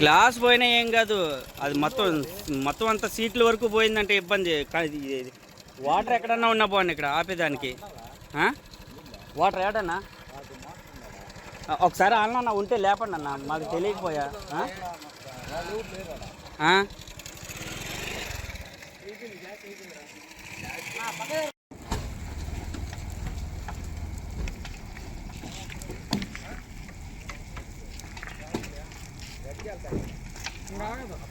Glass పోయినా ఏం కాదు. అది మొత్తం మొత్తం అంతా సీట్ల వరకు పోయిందంటే ఇబ్బంది. కానీ వాటర్ ఎక్కడన్నా ఉన్నా బాగుంది ఇక్కడ ఆపేదానికి. వాటర్ ఏడన్నా? ఒకసారి అన్న ఉంటే లేపండి అన్న. మాకు తెలియకపోయా.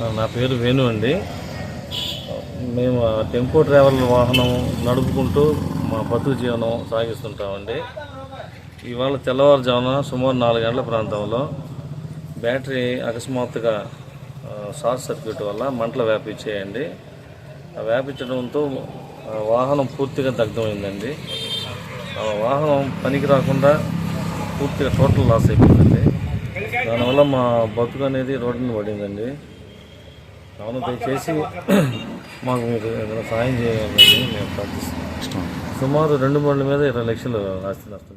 నా పేరు వేణు అండి. మేము టెంపో ట్రావెల్ వాహనం నడుపుకుంటూ మా బతుకు జీవనం సాగిస్తుంటామండి. ఇవాళ తెల్లవారుజామున సుమారు నాలుగు గంటల ప్రాంతంలో బ్యాటరీ అకస్మాత్తుగా షార్ట్ సర్క్యూట్ వల్ల మంటలు వ్యాపించాయండి. ఆ వ్యాపించడంతో వాహనం పూర్తిగా దగ్ధమైందండి. ఆ వాహనం పనికి రాకుండా పూర్తిగా టోటల్ లాస్ అయిపోయిందండి. దానివల్ల మా బతుకు అనేది రోడ్డున పడిందండి. కావున దయచేసి మాకు మీరు ఏదైనా సాయం చేయాలని మేము ప్రార్థిస్తున్నాం. సుమారు రెండు బండ్ల మీద ఇరవై లక్షలు ఆస్తి నష్టం